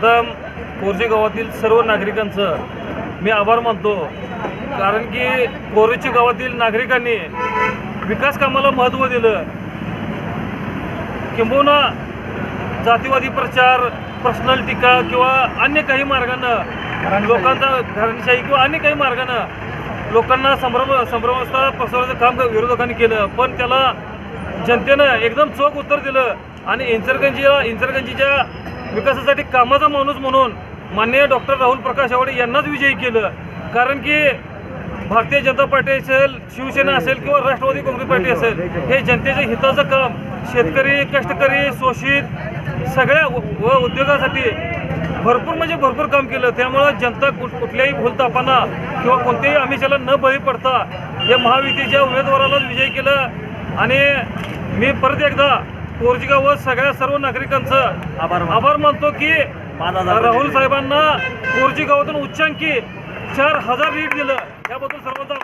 कोरजे गावातील सर्व नागरिकांचं मी आभार मानतो. कारण की कोरेची गावातील नागरिकांनी विकास कामाला महत्त्व दिलं. किंबहुना जातीवादी प्रचार पर्सनल टीका किंवा अन्य काही मार्गानं लोकांचा घराणीशाही किंवा अन्य काही मार्गानं लोकांना संभ्रम संभ्रमावस्था पसरवण्याचं काम विरोधकांनी केलं. पण त्याला जनतेनं एकदम चोख उत्तर दिलं. आणि इंचरगंजीला इंचरगंजीच्या विकासासाठी कामाचा माणूस म्हणून माननीय डॉक्टर राहुल प्रकाश आवाडे यांनाच विजयी केलं. कारण की भारतीय जनता पार्टी असेल शिवसेना असेल किंवा राष्ट्रवादी काँग्रेस पार्टी असेल हे जनतेच्या हिताचं काम शेतकरी कष्टकरी शोषित सगळ्या उ- व उद्योगासाठी भरपूर म्हणजे भरपूर काम केलं. त्यामुळं जनता कुठ कुठल्याही भूलतापांना किंवा कोणत्याही आमिषाला न बळी पडता हे महायुतीच्या उमेदवारालाच विजयी केलं. आणि मी परत एकदा कोरजगाव व सगळ्या सर्व नागरिकांचं आभार. आभार मानतो की राहुल साहेबांना कोरजी गावातून उच्चांकी चार हजार लीड दिलं याबद्दल सर्वांचा